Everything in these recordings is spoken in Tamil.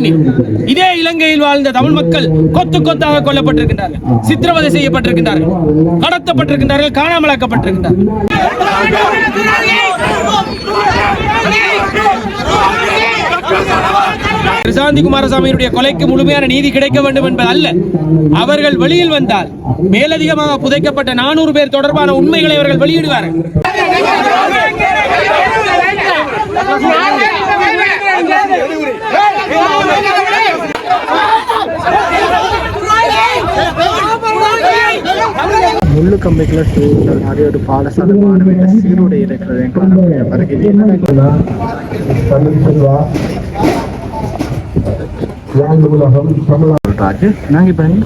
பண்ணி இதே இலங்கையில் வாழ்ந்த தமிழ் மக்கள் கொத்து கொத்தாக கொல்லப்பட்டிருக்கின்றார்கள். சித்திரவதை செய்யப்பட்டிருக்கின்றார்கள். கடத்தப்பட்டிருக்கின்றார்கள். காணாமலாக்கப்பட்டிருக்கின்றார்கள். பிரசாந்தி குமாரசாமியினுடைய கொலைக்கு முழுமையான நீதி கிடைக்க வேண்டும் என்பது அல்ல. அவர்கள் வெளியில் வந்தால் மேலதிகமாக புதைக்கப்பட்ட நானூறு பேர் தொடர்பான உண்மைகளை அவர்கள் வெளியிடுவார்கள். முள்ளு கம்பிக்குள்ள சூழ்ந்த மாதிரி ஒரு பாடசாலை மாணவிகள் சீருடை இருக்கிறது. காணக்கூடிய வருகிறது சொல்றாரு நாங்க இப்ப எங்க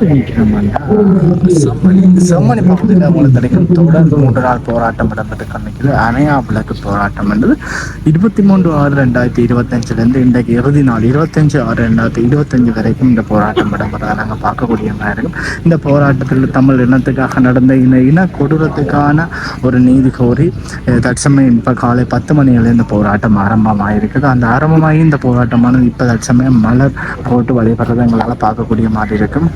செம்மணி பகுதியில் தொடர்ந்து மூன்று நாள் போராட்டம் இடம்பெற்று கண்ணிக்குது அணையா விளக்கு போராட்டம் என்றது இருபத்தி மூன்று ஆறு ரெண்டாயிரத்தி இருபத்தஞ்சுல இருந்து இன்றைக்கு இறுதி நாள். இருபத்தஞ்சு ஆறு ரெண்டாயிரத்தி இருபத்தஞ்சு வரைக்கும் இந்த போராட்டம் இடம்பெறதை நாங்க பார்க்கக்கூடிய மாதிரி. இருக்கும் இந்த போராட்டத்தில் தமிழ் இனத்துக்காக நடந்த இந்த இன கொடூரத்துக்கான ஒரு நீதி கோரி தற்சமயம் இப்ப காலை பத்து மணியில இந்த போராட்டம் ஆரம்பமாயிருக்குது அந்த ஆரம்பமாகி இந்த போராட்டமானது இப்ப தற்சமயம் மலர் போட்டு வழிபடுறதை எங்களால் பார்க்கக்கூடிய மாதிரி இருக்கும்.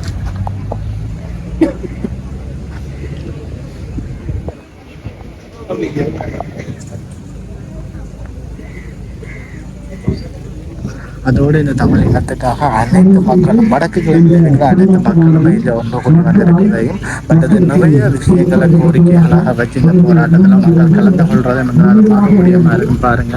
அதோடு இந்த தமிழ் இனத்துக்காக அனைத்து மக்களும் வடக்கு கிழக்கில் இருக்கிற அனைத்து மக்களும் இதில் ஒன்று கொண்டு வந்திருக்கிறதையும் மற்றது நிறைய விஷயங்களை கோரிக்கைகளாக வச்சு இந்த போராட்டத்தில் மக்கள் கலந்து கொள்றதை நம்மளால பார்க்கக்கூடிய மாதிரி இருக்கும் பாருங்க.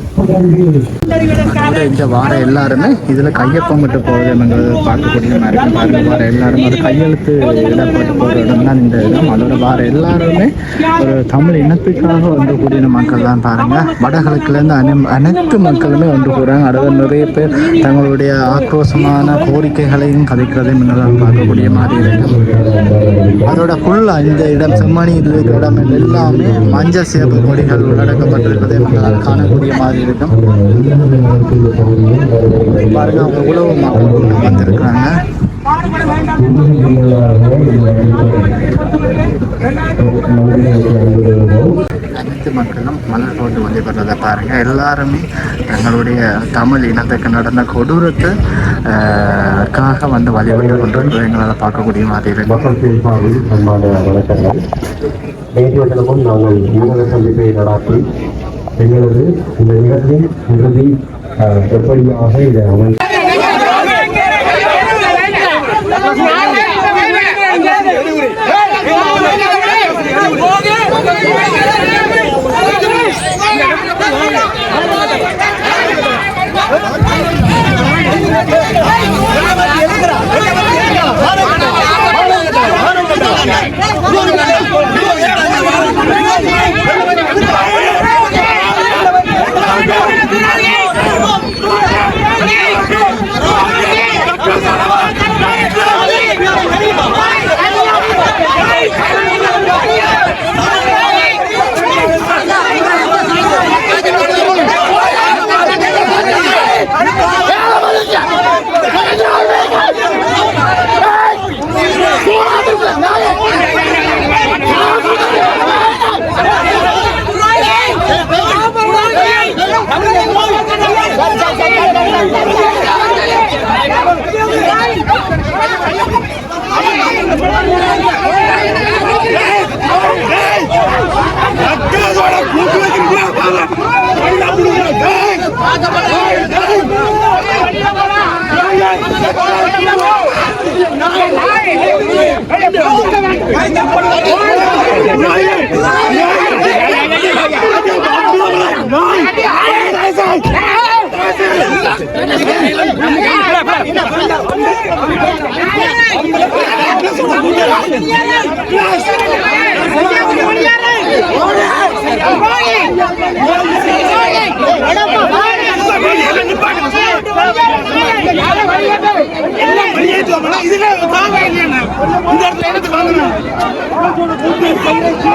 இந்த வார எல்லாருமே இதுல கையொப்பமிட்டு போகிறது எங்களுக்கு பார்க்கக்கூடிய மாதிரி இருக்கும் பாருங்க வார எல்லாரும் அது கையெழுத்து இடப்பட்டு போற இடம் தான் இந்த இடம். அதோட வார எல்லாருமே ஒரு தமிழ் இனத்துக்காக வந்து கூடிய மக்கள் தான் பாருங்க. வடகிழக்குல இருந்து அனை அனைத்து மக்களுமே ஒன்று கூறாங்க அடுத்த நிறைய பேர் தங்களுடைய ஆக்ரோஷமான கோரிக்கைகளையும் கதைக்கிறதையும் எங்களால் பார்க்கக்கூடிய மாதிரி இருக்கும் அதோட ஃபுல்லா இந்த இடம் செம்மணி இருக்கிற இடம் எல்லாமே மஞ்சள் சேப்பு கொடிகள் உள்ளடக்கப்பட்டிருப்பதை காணக்கூடிய மாதிரி இருக்கும் பாருங்க அவங்க உழவு மாவட்டம் வந்திருக்கிறாங்க. அனைத்து மக்களும் மலர் போட்டு வழிபடுறதை பாருங்க. எல்லாருமே தங்களுடைய தமிழ் இனத்துக்கு நடந்த கொடூரத்தை வந்து வழிபட்டு கொண்டு எங்களால் பார்க்கக்கூடிய மாதிரி இருக்கும் மக்கள் தினமும் நாங்கள் ஊடக சந்திப்பை நடாத்தி எங்களது இந்த நிகழ்வின் இறுதி அஹ், எப்படியாக இதை அமல் நாய்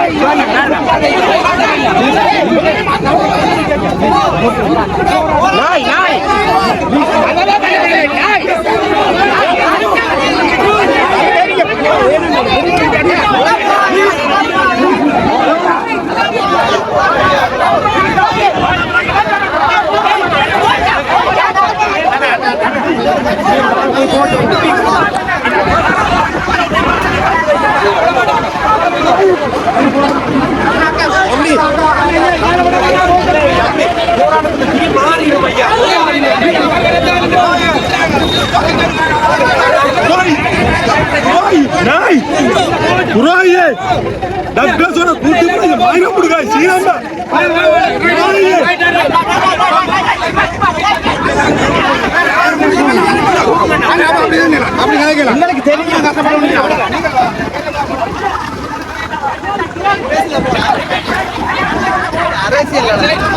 Ay, ay, ay. புறாயே டாக்டர் சொன்ன கூட்டி போய் மயிர புடுங்க சீரம்ப ரத்தத்தையும் சதையும்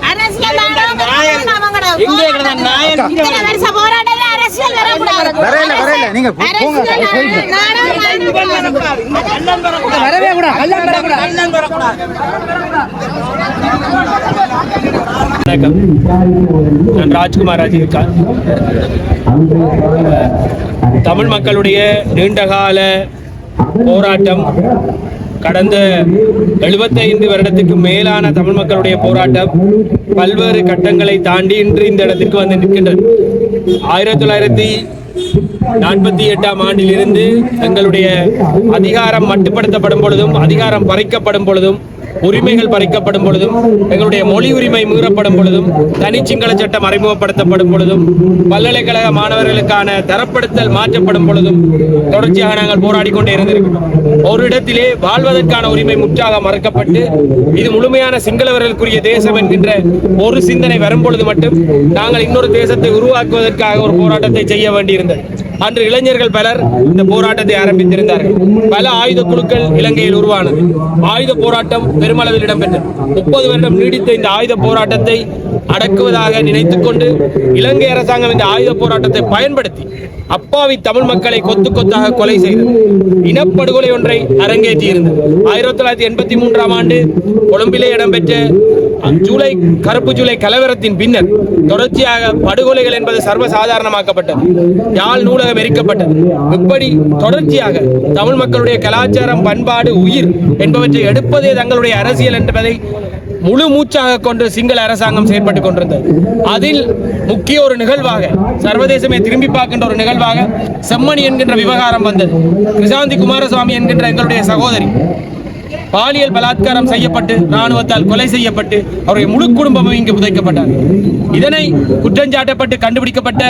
எங்கே கிடந்த நாயன் வரல வரல நீங்க போங்க. வரவே கூட கல்யாணம் வரக்கூடாது. வணக்கம். நான் ராஜ்குமார் ராஜிகா தமிழ் மக்களுடைய நீண்டகால போராட்டம் கடந்த 75 வருடத்துக்கு மேலான தமிழ் மக்களுடைய போராட்டம் பல்வேறு கட்டங்களை தாண்டி இன்று இந்த இடத்திற்கு வந்து நிற்கின்றது. ஆயிரத்தி தொள்ளாயிரத்தி நாற்பத்தி எட்டாம் ஆண்டிலிருந்து எங்களுடைய அதிகாரம் மட்டுப்படுத்தப்படும் பொழுதும் அதிகாரம் பறிக்கப்படும் பொழுதும் உரிமைகள் பறிக்கப்படும் பொழுதும் எங்களுடைய மொழி உரிமை மீறப்படும் பொழுதும் தனிச்சிங்கள சட்டம் அறிமுகப்படுத்தப்படும் பொழுதும் பல்கலைக்கழக மாணவர்களுக்கான தரப்படுத்தல் மாற்றப்படும் பொழுதும் தொடர்ச்சியாக நாங்கள் போராடி கொண்டே இருந்திருக்கிறோம். ஒரு இடத்திலே வாழ்வதற்கான உரிமை முற்றாக மறுக்கப்பட்டு இது முழுமையான சிங்களவர்களுக்குரிய தேசம் என்கின்ற ஒரு சிந்தனை வரும் பொழுது மட்டும் நாங்கள் இன்னொரு தேசத்தை உருவாக்குவதற்காக ஒரு போராட்டத்தை செய்ய வேண்டியிருந்தது. அன்று இளைஞர்கள் பலர் இந்த போராட்டத்தை ஆரம்பித்திருந்தார்கள். பல ஆயுத குழுக்கள் இலங்கையில் உருவானது. ஆயுத போராட்டம் பெருமளவில் இடம்பெற்றது. முப்பது வருடம் நீடித்த இந்த ஆயுத போராட்டத்தை அடக்குவதாக நினைத்துக் கொண்டு இலங்கை அரசாங்கம் இந்த ஆயுத போராட்டத்தை பயன்படுத்தி அப்பாவி தமிழ் மக்களை கொத்து கொத்தாக கொலை செய்தது. இனப்படுகொலை ஒன்றை அரங்கேற்றி இருந்தது. ஆயிரத்தி தொள்ளாயிரத்தி எண்பத்தி மூன்றாம் ஆண்டு கொழும்பிலே இடம்பெற்ற ஜூலை கருப்பு ஜூலை கலவரத்தின் பின்னர் தொடர்ச்சியாக படுகொலைகள் என்பது சர்வசாதாரணமாக்கப்பட்டது. யாழ் நூலகம் எரிக்கப்பட்டது. இப்படி தொடர்ச்சியாக தமிழ் மக்களுடைய கலாச்சாரம் பண்பாடு உயிர் என்பவற்றை எடுப்பதே தங்களுடைய அரசியல் என்பதை முழு மூச்சாக கொண்டு சிங்கள அரசாங்கம் செயற்பட்டுக் கொண்டிருந்தது. அதில் முக்கிய ஒரு நிகழ்வாக சர்வதேசமே திரும்பி பார்க்கின்ற ஒரு நிகழ்வாக செம்மணி என்கின்ற விவகாரம் வந்தது. கிருஷாந்தி குமாரசுவாமி என்கின்ற எங்களுடைய சகோதரி பாலியல் பலாத்காரம் செய்யப்பட்டு ராணுவத்தால் கொலை செய்யப்பட்டு அவருடைய முழு குடும்பமும் இங்கு புதைக்கப்பட்டார் இதனை குற்றஞ்சாட்டப்பட்டு கண்டுபிடிக்கப்பட்ட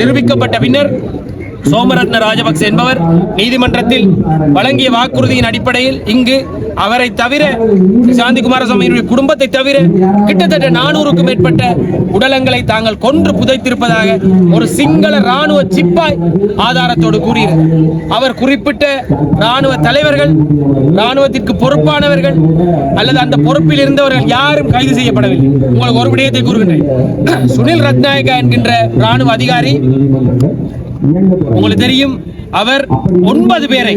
நிரூபிக்கப்பட்ட பின்னர் சோமரத்ன ராஜபக்ச என்பவர் நீதிமன்றத்தில் வழங்கிய வாக்குறுதியின் அடிப்படையில் இங்கு அவரை தவிர சாந்தி குமாரசாமியினுடைய குடும்பத்தை தவிர கிட்டத்தட்ட நானூறுக்கும் மேற்பட்ட உடலங்களை தாங்கள் கொன்று புதைத்திருப்பதாக ஒரு சிங்கள ராணுவ சிப்பாய் ஆதாரத்தோடு கூறியிருந்தார் அவர் குறிப்பிட்ட ராணுவ தலைவர்கள் ராணுவத்திற்கு பொறுப்பானவர்கள் அல்லது அந்த பொறுப்பில் இருந்தவர்கள் யாரும் கைது செய்யப்படவில்லை. உங்களுக்கு ஒரு விடயத்தை கூறுகின்றேன். சுனில் ரத்நாயகா என்கின்ற ராணுவ அதிகாரி உங்களுக்கு தெரியும் அவர் ஒன்பது பேரை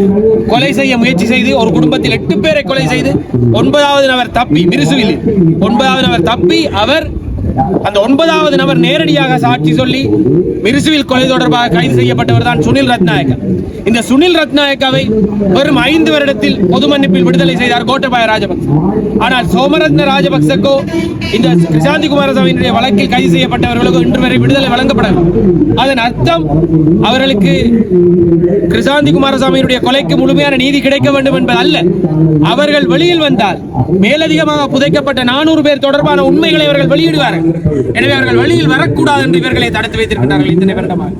கொலை செய்ய முயற்சி செய்து ஒரு குடும்பத்தில் எட்டு பேரை கொலை செய்து ஒன்பதாவது நபர் தப்பி மிருசுவில் ஒன்பதாவது நபர் தப்பி அவர் அந்த ஒன்பதாவது நபர் நேரடியாக சாட்சி சொல்லி மிருசுவில் கொலை தொடர்பாக கைது செய்யப்பட்டவர் தான் சுனில் ரத்நாயக்கா இந்த சுனில் ரத்நாயக்காவை வெறும் ஐந்து வருடத்தில் பொது மன்னிப்பில் விடுதலை செய்தார் கோட்டபாய ராஜபக்ச. ஆனால் சோமரத்ன ராஜபக்சக்கோ இந்த கிருஷாந்தி குமாரசாமியினுடைய வழக்கில் கைது செய்யப்பட்டவர்களுக்கு இன்று வரை விடுதலை வழங்கப்படவில்லை. அதன் அர்த்தம் அவர்களுக்கு கிருஷாந்தி குமாரசாமியினுடைய கொலைக்கு முழுமையான நீதி கிடைக்க வேண்டும் என்பது அல்ல. அவர்கள் வெளியில் வந்தால் மேலதிகமாக புதைக்கப்பட்ட நானூறு பேர் தொடர்பான உண்மைகளை அவர்கள் வெளியிடுவார்கள். எனவே அவர்கள் வழியில் வரக்கூடாது என்று இவர்களை தடுத்து வைத்திருக்கிறார்கள் இத்தனை வருடமாக.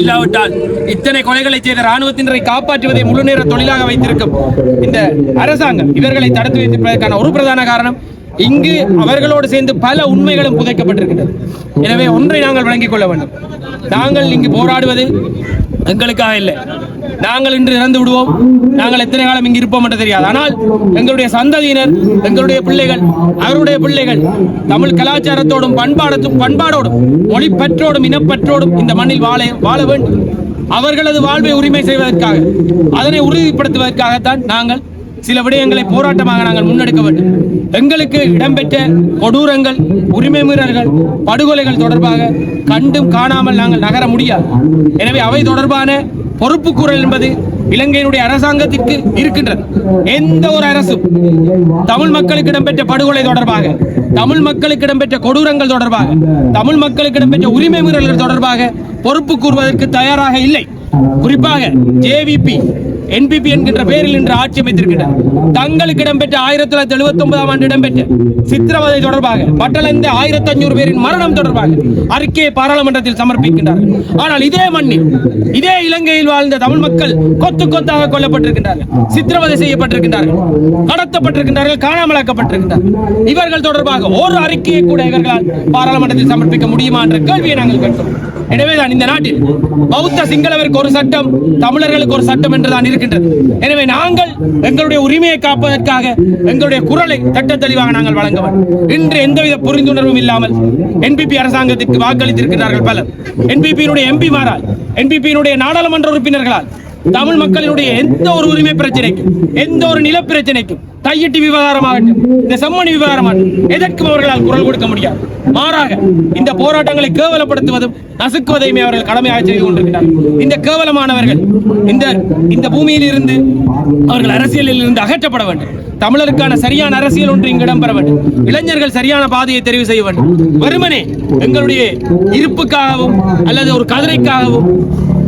இல்லாவிட்டால் இத்தனை கொலைகளை செய்த ராணுவத்தினரை காப்பாற்றுவதை முழு நேர தொழிலாக வைத்திருக்கும் இந்த அரசாங்கம் இவர்களை தடுத்து வைத்திருப்பதற்கான ஒரு பிரதான காரணம் இங்கு அவர்களோடு சேர்ந்து பல உண்மைகளும் புதைக்கப்பட்டிருக்கின்றது. எனவே ஒன்றை நாங்கள் விளங்கிக் கொள்ள வேண்டும். நாங்கள் இங்கு போராடுவது எங்களுக்காக இல்லை. நாங்கள் இன்று இறந்து விடுவோம். நாங்கள் எத்தனை காலம் இங்கு இருப்போம் என்று தெரியாது. ஆனால் எங்களுடைய சந்ததியினர் எங்களுடைய பிள்ளைகள் அவருடைய பிள்ளைகள் தமிழ் கலாச்சாரத்தோடும் பண்பாடத்தும் பண்பாடோடும் மொழிப்பற்றோடும் இனப்பற்றோடும் இந்த மண்ணில் வாழ வாழ வேண்டும். அவர்களது வாழ்வை உரிமை செய்வதற்காக அதனை உறுதிப்படுத்துவதற்காகத்தான் நாங்கள் சில விடயங்களை போராட்டமாக நாங்கள் முன்னெடுக்க வேண்டும். எங்களுக்கு இடம்பெற்ற கொடூரங்கள் உரிமை மீறல்கள் படுகொலைகள் தொடர்பாக கண்டும் காணாமல் நாங்கள் நகர முடியாது. எனவே அவை தொடர்பான பொறுப்புக்கூறல் என்பது இலங்கையினுடைய அரசாங்கத்திற்கு இருக்கின்றது. எந்த ஒரு அரசும் தமிழ் மக்களுக்கு இடம்பெற்ற படுகொலை தொடர்பாக தமிழ் மக்களுக்கு இடம்பெற்ற கொடூரங்கள் தொடர்பாக தமிழ் மக்களுக்கு இடம்பெற்ற உரிமை மீறல்கள் தொடர்பாக பொறுப்பு கூறுவதற்கு தயாராக இல்லை. குறிப்பாக ஜேவிபி என்பிபி என்கின்ற பெயரில் இன்று ஆட்சி அமைத்திருக்கின்றனர் தங்களுக்கு இடம்பெற்ற ஆயிரத்தி தொள்ளாயிரத்தி எழுபத்தி ஒன்பதாம் ஆண்டு இடம்பெற்ற சித்திரவதை தொடர்பாக மட்டளந்த ஆயிரத்தி அஞ்சூறு பேரின் மரணம் தொடர்பாக அறிக்கையை பாராளுமன்றத்தில் சமர்ப்பிக்கின்றார்கள் ஆனால் இதே மண்ணில் இதே இலங்கையில் வாழ்ந்த தமிழ் மக்கள் கொத்து கொத்தாக கொல்லப்பட்டிருக்கின்றார்கள். சித்திரவதை செய்யப்பட்டிருக்கின்றார்கள். கடத்தப்பட்டிருக்கின்றார்கள் காணாமலாக்கப்பட்டிருக்கின்றார்கள். இவர்கள் தொடர்பாக ஒரு அறிக்கையை கூட இவர்களால் பாராளுமன்றத்தில் சமர்ப்பிக்க முடியுமா என்ற கேள்வியை நாங்கள் கேட்கிறோம் எனவேதான் இந்த நாட்டில் பௌத்த சிங்களவருக்கு ஒரு சட்டம் தமிழர்களுக்கு ஒரு சட்டம் என்றுதான் இருக்கின்றது எனவே நாங்கள் எங்களுடைய உரிமையை காப்பதற்காக எங்களுடைய குரலை சட்ட தெளிவாக நாங்கள் வழங்க இன்று எந்தவித புரிந்துணர்வும் இல்லாமல் என்பிபி அரசாங்கத்திற்கு வாக்களித்திருக்கிறார்கள் பலர். என்பிபியினுடைய எம்பிமாரால் என்பிபியினுடைய நாடாளுமன்ற உறுப்பினர்களால் தமிழ் மக்களினுடைய எந்த ஒரு உரிமை பிரச்சனைக்கும் எந்த ஒரு நில கையெட்டி விவகாரமாகட்டும் இந்த செம்மணி விவகாரமாகட்டும் எதற்கும் அவர்களால் குரல் கொடுக்க முடியாது. மாறாக இந்த போராட்டங்களை கேவலப்படுத்துவதும் நசுக்குவதையுமே அவர்கள் கடமையாக செய்து கொண்டிருக்கிறார்கள். இந்த கேவலமானவர்கள் இந்த இந்த பூமியில் இருந்து அவர்கள் அரசியலில் இருந்து அகற்றப்பட வேண்டும். தமிழருக்கான சரியான அரசியல் ஒன்று இங்கு இடம்பெற வேண்டும். இளைஞர்கள் சரியான பாதையை தெரிவு செய்ய வேண்டும். வெறுமனே எங்களுடைய இருப்புக்காகவும் அல்லது ஒரு கதிரைக்காகவும்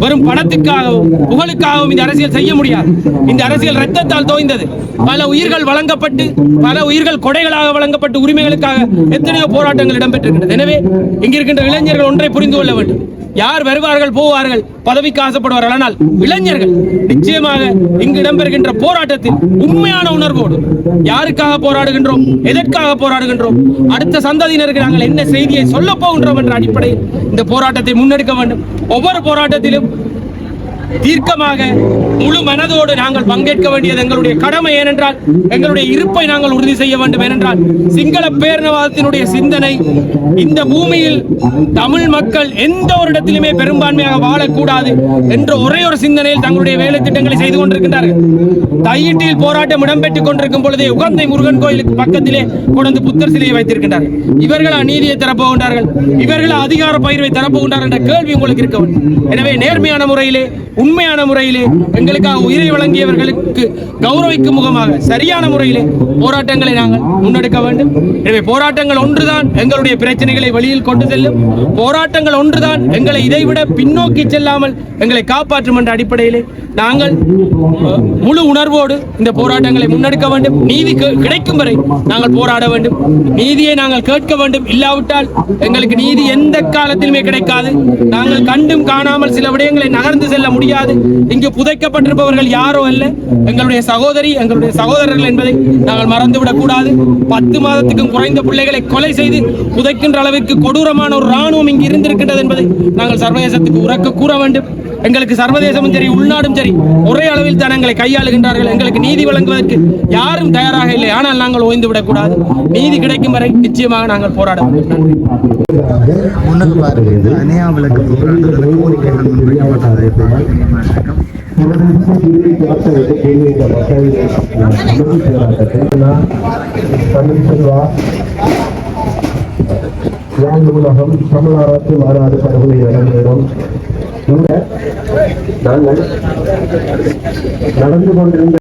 வரும் பணத்துக்காகவும் புகழுக்காகவும் இந்த அரசியல் செய்ய முடியாது. இந்த அரசியல் ரத்தத்தால் தோய்ந்தது. பல உயிர்கள் வழங்கப்பட்டு பல உயிர்கள் கொடைகளாக வழங்கப்பட்டு உரிமைகளுக்காக எத்தனையோ போராட்டங்கள் இடம்பெற்றிருக்கின்றன எனவே இங்கிருக்கின்ற இளைஞர்கள் ஒன்றை புரிந்து கொள்ள வேண்டும். யார் வருவார்கள் போவார்கள் பதவிக்கு ஆசைப்படுவார்கள். ஆனால் இளைஞர்கள் நிச்சயமாக இங்கு இடம்பெறுகின்ற போராட்டத்தில் உண்மையான உணர்வோடு யாருக்காக போராடுகின்றோம்? எதற்காக போராடுகின்றோம்? அடுத்த சந்ததியினருக்கு நாங்கள் என்ன செய்தியை சொல்ல போகின்றோம் என்ற அடிப்படையில் இந்த போராட்டத்தை முன்னெடுக்க வேண்டும். ஒவ்வொரு போராட்டத்திலும் தீர்க்கமாக முழு மனதோடு நாங்கள் பங்கேற்க வேண்டியது எங்களுடைய கடமை ஏனென்றால் எங்களுடைய இருப்பை நாங்கள் உறுதி செய்ய வேண்டும் ஏனென்றால் சிங்கள பேரினவாதத்தினுடைய சிந்தனை இந்த பூமியில் தமிழ் மக்கள் எந்த ஒரு இடத்திலுமே பெரும்பான்மையாக வாழக்கூடாது என்ற ஒரே ஒரு சிந்தனையில் தங்களுடைய வேலை திட்டங்களை செய்து கொண்டிருக்கின்றார்கள். தையீட்டில் போராட்டம் இடம்பெற்றுக் கொண்டிருக்கும் பொழுதே உகந்தை முருகன் கோயிலுக்கு பக்கத்திலே கொண்டு புத்தர் சிலையை வைத்திருக்கின்றார்கள் இவர்கள் அநீதியை தரப்போகின்றார்கள். இவர்கள் அதிகார பயிர்வை தரப்போகின்றார் என்ற கேள்வி உங்களுக்கு இருக்க வேண்டும். எனவே நேர்மையான முறையிலே உண்மையான முறையிலே எங்களுக்காக உயிரை வழங்கியவர்களுக்கு கௌரவிக்கும் முகமாக சரியான முறையிலே போராட்டங்களை நாங்கள் முன்னெடுக்க வேண்டும். எனவே போராட்டங்கள் ஒன்றுதான் எங்களுடைய பிரச்சனைகளை வெளியில் கொண்டு செல்லும். போராட்டங்கள் ஒன்றுதான் எங்களை இதைவிட பின்னோக்கி செல்லாமல் எங்களை காப்பாற்றும் என்ற அடிப்படையிலே நாங்கள் முழு உணர்வோடு இந்த போராட்டங்களை முன்னெடுக்க வேண்டும். நீதி கிடைக்கும் வரை நாங்கள் போராட வேண்டும். நீதியை நாங்கள் கேட்க வேண்டும். இல்லாவிட்டால் எங்களுக்கு நீதி எந்த காலத்திலுமே கிடைக்காது. நாங்கள் கண்டும் காணாமல் சில விடயங்களை நகர்ந்து செல்ல முடியும் முடியாது. இங்கு புதைக்கப்பட்டிருப்பவர்கள் யாரோ அல்ல. எங்களுடைய சகோதரி எங்களுடைய சகோதரர்கள் என்பதை நாங்கள் மறந்துவிடக் கூடாது. பத்து மாதத்துக்கும் குறைந்த பிள்ளைகளை கொலை செய்து புதைக்கின்ற அளவிற்கு கொடூரமான ஒரு ராணுவம் இங்கு இருந்திருக்கின்றது என்பதை நாங்கள் சர்வதேசத்துக்கு உறக்க கூற வேண்டும். எங்களுக்கு சர்வதேசமும் சரி உள்நாடும் சரி ஒரே அளவில் தான் எங்களை கையாளுகின்றார்கள். எங்களுக்கு நீதி வழங்குவதற்கு யாரும் தயாராக இல்லை. ஆனால் நாங்கள் ஓய்ந்து விடக்கூடாது. நீதி கிடைக்கும் வரை நிச்சயமாக நாங்கள் போராட உலகம் தமிழ்நாட்டு மாநாடு படுகொலை நடந்ததும் கூட நாங்கள் நடந்து கொண்டிருந்த